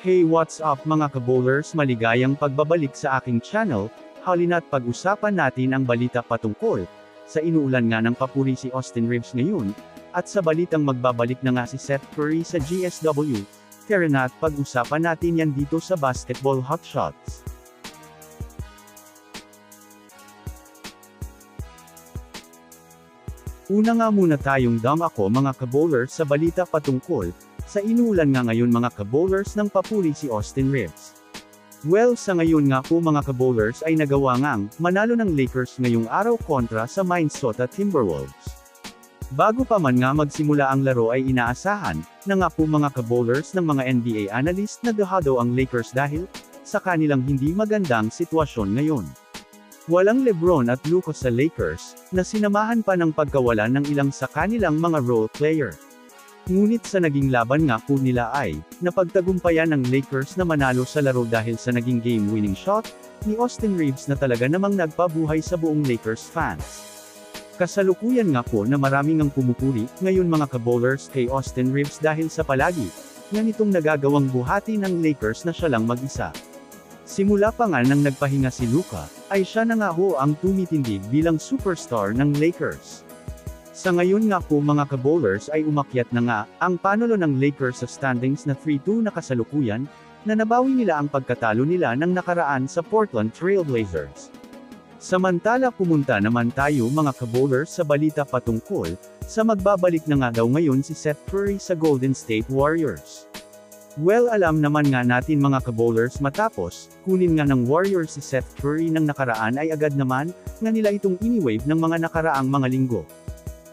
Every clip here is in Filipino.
Hey what's up mga kabowlers maligayang pagbabalik sa aking channel, halina't pag-usapan natin ang balita patungkol, sa inuulan nga ng papuri si Austin Reeves ngayon, at sa balitang magbabalik na nga si Seth Curry sa GSW, tara na't pag-usapan natin yan dito sa Basketball Hotshots. Una nga muna tayong dam ako mga kabowlers sa balita patungkol, sa inuulan nga ngayon mga kabowlers ng papuri si Austin Reeves. Well sa ngayon nga po mga kabowlers ay nagawa ngang, manalo ng Lakers ngayong araw kontra sa Minnesota Timberwolves. Bago pa man nga magsimula ang laro ay inaasahan, na nga po mga kabowlers ng mga NBA analyst na dahado ang Lakers dahil, sa kanilang hindi magandang sitwasyon ngayon. Walang Lebron at Lucas sa Lakers, na sinamahan pa ng pagkawalan ng ilang sa kanilang mga role player. Ngunit sa naging laban nga po nila ay, napagtagumpayan ng Lakers na manalo sa laro dahil sa naging game-winning shot, ni Austin Reeves na talaga namang nagpabuhay sa buong Lakers fans. Kasalukuyan nga po na maraming ang pumupuri, ngayon mga kabowlers kay Austin Reeves dahil sa palagi, nga nitong nagagawang buhati ng Lakers na siya lang mag-isa. Simula pa nga nang nagpahinga si Luka, ay siya na nga ho ang tumitindig bilang superstar ng Lakers. Sa ngayon nga po mga kabowlers ay umakyat na nga, ang panalo ng Lakers sa standings na 3-2 na kasalukuyan, na nabawi nila ang pagkatalo nila ng nakaraan sa Portland Trail Blazers. Samantala pumunta naman tayo mga kabowlers sa balita patungkol, sa magbabalik na nga daw ngayon si Seth Curry sa Golden State Warriors. Well alam naman nga natin mga kabowlers matapos, kunin nga ng Warriors si Seth Curry ng nakaraan ay agad naman, nga nila itong iniwave ng mga nakaraang mga linggo.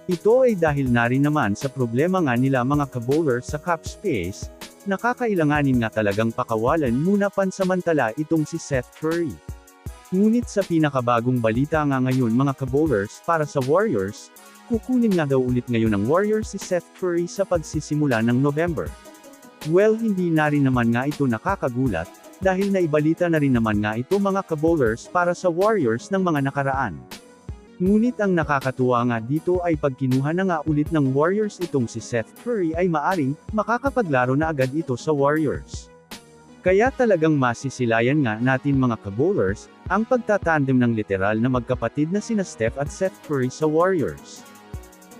Ito ay dahil na rin naman sa problema nga nila mga kabowlers sa cap space, nakakailanganin nga talagang pakawalan muna pansamantala itong si Seth Curry. Ngunit sa pinakabagong balita nga ngayon mga kabowlers para sa Warriors, kukunin nga daw ulit ngayon ng Warriors si Seth Curry sa pagsisimula ng November. Well hindi na rin naman nga ito nakakagulat, dahil naibalita na rin naman nga ito mga kabowlers para sa Warriors ng mga nakaraan. Ngunit ang nakakatuwa nga dito ay pag kinuha na nga ulit ng Warriors itong si Seth Curry ay maaring, makakapaglaro na agad ito sa Warriors. Kaya talagang masisilayan nga natin mga kabowlers, ang pagtatandem ng literal na magkapatid na sina Steph at Seth Curry sa Warriors.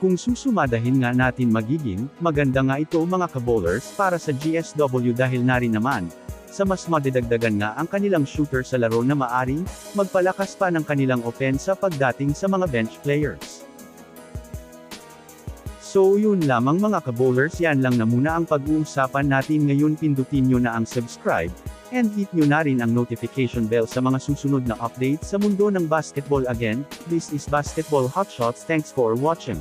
Kung susumadahin nga natin magiging, maganda nga ito mga kabowlers para sa GSW dahil na naman, sa mas madidagdagan nga ang kanilang shooter sa laro na maaring, magpalakas pa ng kanilang opensa pagdating sa mga bench players. So yun lamang mga kabowlers yan lang na muna ang pag-uusapan natin ngayon pindutin nyo na ang subscribe, and hit nyo na rin ang notification bell sa mga susunod na update sa mundo ng basketball again, this is Basketball Hotshots thanks for watching.